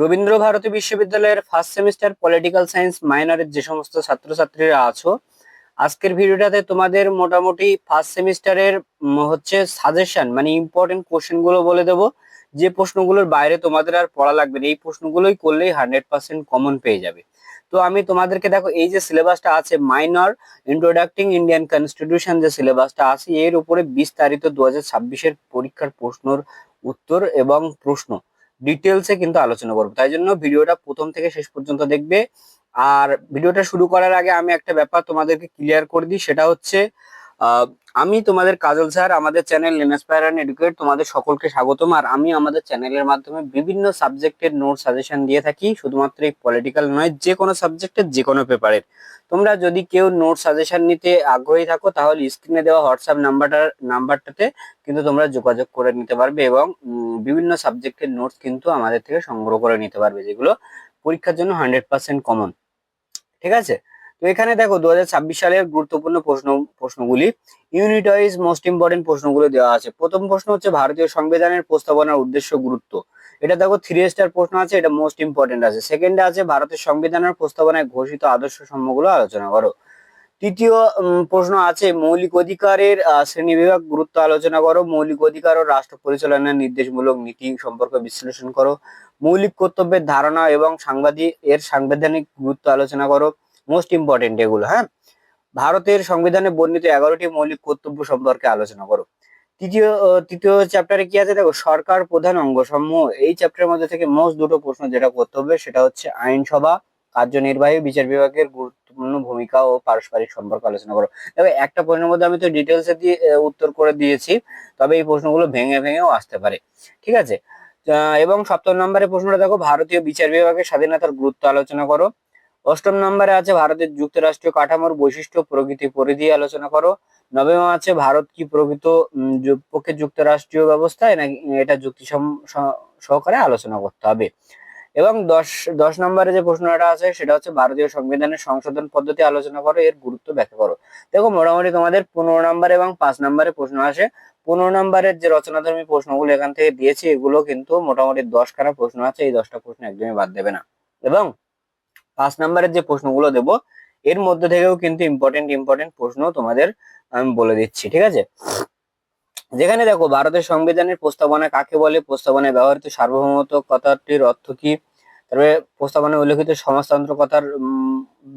রবীন্দ্র ভারতী বিশ্ববিদ্যালয়ের first semester political science মাইনরের যে সমস্ত ছাত্রছাত্রীরা আছো, আজকের ভিডিওটাতে তোমাদের মোটামুটি ফার্স্ট সেমিস্টারের হচ্ছে সাজেশন মানে ইম্পর্টেন্ট কোশ্চেনগুলো বলে দেবো, যে প্রশ্নগুলোর বাইরে তোমাদের আর পড়া লাগবে না। এই প্রশ্নগুলোই করলেই হান্ড্রেড পার্সেন্ট কমন পেয়ে যাবে। তো আমি তোমাদেরকে দেখো, এই যে সিলেবাসটা আছে মাইনর ইন্ট্রোডাক্টিং ইন্ডিয়ান কনস্টিটিউশন যে সিলেবাসটা আছে, এর উপরে বিস্তারিত দু হাজার পরীক্ষার প্রশ্নর উত্তর এবং প্রশ্ন। ডিটেলসে কিন্তু আলোচনা করব। তাই জন্য ভিডিওটা প্রথম থেকে শেষ পর্যন্ত দেখবে। আর ভিডিওটা শুরু করার আগে আমি একটা ব্যাপার তোমাদেরকে ক্লিয়ার করে দিই, সেটা হচ্ছে আমি তোমাদের কাজল স্যার, আমাদের চ্যানেল ইন্সপায়ার অ্যান্ড এডুকেট তোমাদের সকলকে স্বাগতম। আর আমি আমাদের চ্যানেলের মাধ্যমে বিভিন্ন সাবজেক্টের নোট সাজেশন দিয়ে থাকি, শুধুমাত্র এই পলিটিক্যাল নয়, যে কোনো সাবজেক্টের, যে কোনো পেপারের তোমরা যদি কেউ নোট সাজেশন নিতে আগ্রহী থাকো, তাহলে স্ক্রিনে দেওয়া হোয়াটসঅ্যাপ নাম্বারটার নাম্বারটাতে কিন্তু তোমরা যোগাযোগ করে নিতে পারবে এবং বিভিন্ন সাবজেক্টের নোটস কিন্তু আমাদের থেকে সংগ্রহ করে নিতে পারবে, যেগুলো পরীক্ষার জন্য হান্ড্রেড পার্সেন্ট কমন ঠিক আছে? তো এখানে দেখো দু হাজার ছাব্বিশ সালের গুরুত্বপূর্ণ প্রশ্ন, প্রশ্নগুলি। ইউনিট ওয়াইজ মোস্ট ইম্পর্টেন্ট প্রশ্নগুলো দেওয়া আছে। প্রথম প্রশ্ন হচ্ছে ভারতীয় সংবিধানের প্রস্তাবনার উদ্দেশ্য গুরুত্ব। এটা দেখো থ্রি স্টার প্রশ্ন আছে, এটা মোস্ট ইম্পর্টেন্ট আছে। সেকেন্ডে আছে ভারতের সংবিধানের প্রস্তাবনায় ঘোষিত আদর্শ সমূহগুলো আলোচনা করো। তৃতীয় প্রশ্ন আছে মৌলিক অধিকারের শ্রেণীবিভাগ গুরুত্ব আলোচনা করো। মৌলিক অধিকার ও রাষ্ট্র পরিচালনার নির্দেশমূলক নীতি সম্পর্কে বিশ্লেষণ করো। মৌলিক কর্তব্যের ধারণা এবং সাংবাদিক, এর সাংবিধানিক গুরুত্ব আলোচনা করো। মোস্ট ইম্পর্টেন্ট এগুলো হ্যাঁ? ভারতের সংবিধানে বর্ণিত এগারোটি মৌলিক কর্তব্য সম্পর্কে আলোচনা করো। তৃতীয় তৃতীয় চ্যাপ্টারে কি আছে? দেখো, সরকার প্রধান অঙ্গসমূহ। এই চ্যাপ্টারের মধ্যে থেকে মোস্ট দুটো প্রশ্ন যেটা করতে হবে সেটা হচ্ছে আইনসভা, কার্যনির্বাহী, বিচার বিভাগের গুরুত্বপূর্ণ ভূমিকা ও পারস্পরিক সম্পর্ক আলোচনা করো। তবে একটা প্রশ্নের মধ্যে আমি তো ডিটেলসে দিয়ে উত্তর করে দিয়েছি, তবে এই প্রশ্নগুলো ভেঙে ভেঙেও আসতে পারে। ঠিক আছে? এবং সপ্তম নম্বরের প্রশ্নটা দেখো, ভারতীয় বিচার বিভাগের স্বাধীনতার গুরুত্ব আলোচনা করো। অষ্টম নম্বরে আছে ভারতের যুক্তরাষ্ট্রীয় কাঠামোর বৈশিষ্ট্য প্রকৃতি। পরিধি আলোচনা করো। নবম আছে ভারত কি প্রকৃত পক্ষে যুক্তরাষ্ট্রীয় ব্যবস্থায় নাকি এটা যুক্তি সহকারে আলোচনা করতে হবে? এবং দশ দশ নম্বরে যে প্রশ্নটা আছে, সেটা হচ্ছে ভারতীয় সংবিধানের সংশোধন পদ্ধতি আলোচনা করো, এর গুরুত্ব ব্যাখ্যা করো। দেখো, মোটামুটি তোমাদের পনেরো নম্বর এবং পাঁচ নম্বরে প্রশ্ন আসে। পনেরো নম্বরের যে রচনাধর্মী প্রশ্নগুলো এখান থেকে দিয়েছি, এগুলো কিন্তু মোটামুটি দশ খানা প্রশ্ন আছে, এই দশটা প্রশ্ন একদমই বাদ দেবে না। এবং পাঁচ নাম্বারের যে প্রশ্নগুলো দেবো, এর মধ্যে থেকেও কিন্তু ইম্পর্টেন্ট ইম্পর্টেন্ট প্রশ্ন তোমাদের আমি বলে দিচ্ছি, ঠিক আছে? যেখানে দেখো, ভারতের সংবিধানের প্রস্তাবনা কাকে বলে? প্রস্তাবনায় ব্যবহৃত সার্বভৌমত্ব কথাটির অর্থ কি? তারপরে প্রস্তাবনায় উল্লেখিত সমাজতন্ত্র কথার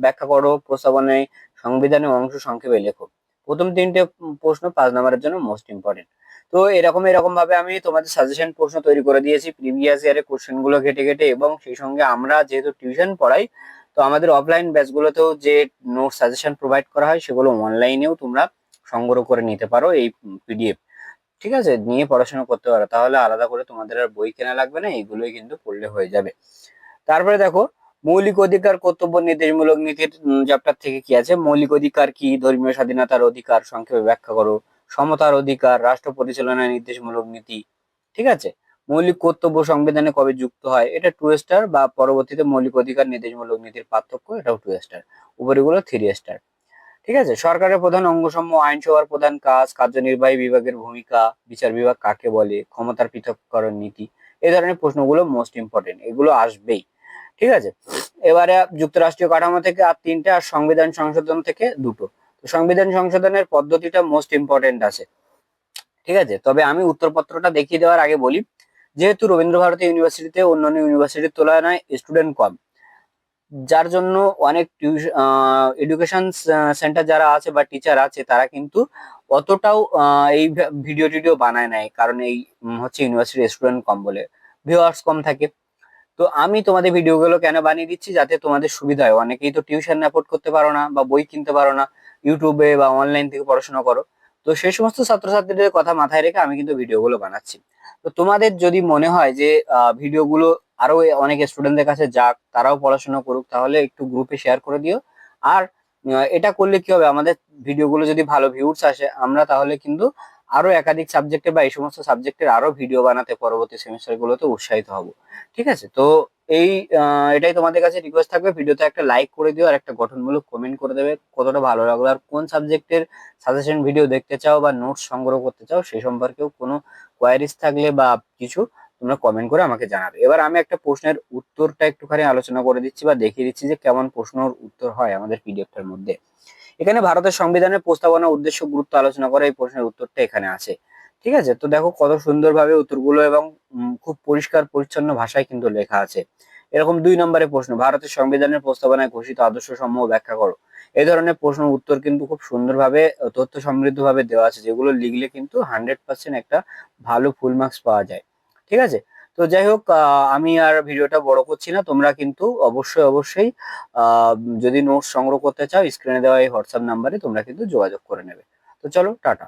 ব্যাখ্যা করো। প্রস্তাবনায় সংবিধানের অংশ সংক্ষেপে লেখো। প্রথম তিনটে প্রশ্ন পাঁচ নম্বরের জন্য মোস্ট ইম্পর্টেন্ট তো এরকম এরকম ভাবে আমি তোমাদের সাজেশন প্রশ্ন তৈরি করে দিয়েছি প্রিভিয়াস ইয়ারের কোশ্চেনগুলো ঘেটে ঘেটে এবং সেই সঙ্গে আমরা যেহেতু টিউশন পড়াই, তো আমাদের অফলাইন ব্যাচগুলোতেও যে নোট সাজেশন প্রোভাইড করা হয় সেগুলো অনলাইনেও তোমরা সংগ্রহ করে নিতে পারো এই পিডিএফ ঠিক আছে? নিয়ে পড়াশোনা করতে পারো। তাহলে আলাদা করে তোমাদের আর বই কেনা লাগবে না, এইগুলোই কিন্তু পড়লে হয়ে যাবে। তারপরে দেখো, মৌলিক অধিকার, কর্তব্য, নির্দেশমূলক নীতির চ্যাপ্টার থেকে কি আছে? মৌলিক অধিকার কি? ধর্মীয় স্বাধীনতার অধিকার সংক্ষেপে ব্যাখ্যা করো। সমতার অধিকার, রাষ্ট্র পরিচালনার নির্দেশমূলক নীতি, ঠিক আছে? মৌলিক কর্তব্য সংবিধানে কবে যুক্ত হয়, এটা টু স্টার বা পরবর্তীতে মৌলিক অধিকার নির্দেশমূলক নীতির পার্থক্য এটাও টু স্টার উপরিগুলো থ্রি স্টার ঠিক আছে? সরকারের প্রধান অঙ্গসমূহ, আইনসভার প্রধান কাজ, কার্যনির্বাহী বিভাগের ভূমিকা, বিচার বিভাগ কাকে বলে, ক্ষমতার পৃথককরণ নীতি এই ধরনের প্রশ্নগুলো মোস্ট ইম্পর্টেন্ট এগুলো আসবেই, ঠিক আছে? এবারে যুক্তরাষ্ট্রীয় কাঠামো থেকে আর তিনটে আর সংবিধান সংশোধন থেকে দুটো সংবিধান সংশোধনের পদ্ধতিটা মোস্ট ইম্পর্টেন্ট আছে। ঠিক আছে? তবে আমি উত্তরপত্রটা দেখিয়ে দেওয়ার আগে বলি, যেহেতু রবীন্দ্র ভারতী ইউনিভার্সিটিতে অন্যান্য ইউনিভার্সিটির তুলনায় স্টুডেন্ট কম, যার জন্য অনেক এডুকেশন সেন্টার যারা আছে বা টিচার আছে, তারা কিন্তু অতটাও এই ভিডিও টিডিও বানায় নাই, কারণ এই হচ্ছে ইউনিভার্সিটি স্টুডেন্ট কম বলে। ভিউয়ার্স কম থাকে। তো আমি তোমাদের ভিডিওগুলো কেন বানিয়ে দিচ্ছি? যাতে তোমাদের সুবিধা হয়। অনেকেই তো টিউশন অ্যাফোর্ড করতে পারো না বা বই কিনতে পারো না। ইউটিউবে বা অনলাইন থেকে পড়াশোনা করো। তো সেই সমস্ত ছাত্রছাত্রীদের কথা মাথায় রেখে আমি কিন্তু ভিডিওগুলো বানাচ্ছি। তো তোমাদের যদি মনে হয় যে ভিডিওগুলো আরও অনেক স্টুডেন্টদের কাছে যাক, তারাও পড়াশোনা করুক, তাহলে একটু গ্রুপে শেয়ার করে দিও। আর এটা করলে কি হবে, আমাদের ভিডিওগুলো যদি ভালো ভিউজ আসে, আমরা তাহলে কিন্তু আরও একাধিক সাবজেক্টে বা এই সমস্ত সাবজেক্টের আরও ভিডিও বানাতে পরবর্তী সেমিস্টার গুলোতে উৎসাহিত হব। ঠিক আছে? তো এই এটাই তোমাদের কাছে রিকোয়েস্ট থাকবে। ভিডিওতে একটা লাইক করে দিও আর একটা গঠনমূলক কমেন্ট করে দেবে। কতটা ভালো লাগল আর কোন সাবজেক্টের সাজেশন ভিডিও দেখতে চাও বা নোটস সংগ্রহ করতে চাও সেই সম্পর্কেও কোনো কোয়ারিজ থাকলে বা কিছু তোমরা কমেন্ট করে আমাকে জানাবে। এবার আমি একটা প্রশ্নের উত্তরটা একটুখানি আলোচনা করে দিচ্ছি বা দেখিয়ে দিচ্ছি যে কেমন প্রশ্নের উত্তর হয় আমাদের পিডিএফটার মধ্যে। এখানে ভারতের সংবিধানের প্রস্তাবনা উদ্দেশ্য গুরুত্ব আলোচনা করে এই প্রশ্নের উত্তরটা এখানে আছে। ঠিক আছে? তো দেখো কত সুন্দরভাবে উত্তরগুলো এবং খুব পরিষ্কার, পরিচ্ছন্ন ভাষায় কিন্তু লেখা আছে। এরকম দুই নম্বরে প্রশ্ন, ভারতের সংবিধানের প্রস্তাবনায় ঘোষিত আদর্শ সমূহ ব্যাখ্যা করো। এই ধরনের প্রশ্ন উত্তর কিন্তু খুব সুন্দরভাবে তথ্য সমৃদ্ধভাবে দেওয়া আছে, যেগুলো লিখলে কিন্তু হান্ড্রেড পার্সেন্ট একটা ভালো ফুল মার্কস পাওয়া যায়। ঠিক আছে? তো যাই হোক আমি আর ভিডিওটা বড় করছি না, তোমরা কিন্তু অবশ্যই অবশ্যই যদি নোটস সংগ্রহ করতে চাও স্ক্রিনে দেওয়া এই হোয়াটসঅ্যাপ নাম্বারে তোমরা কিন্তু যোগাযোগ করে নেবে। তো চলো, টাটা।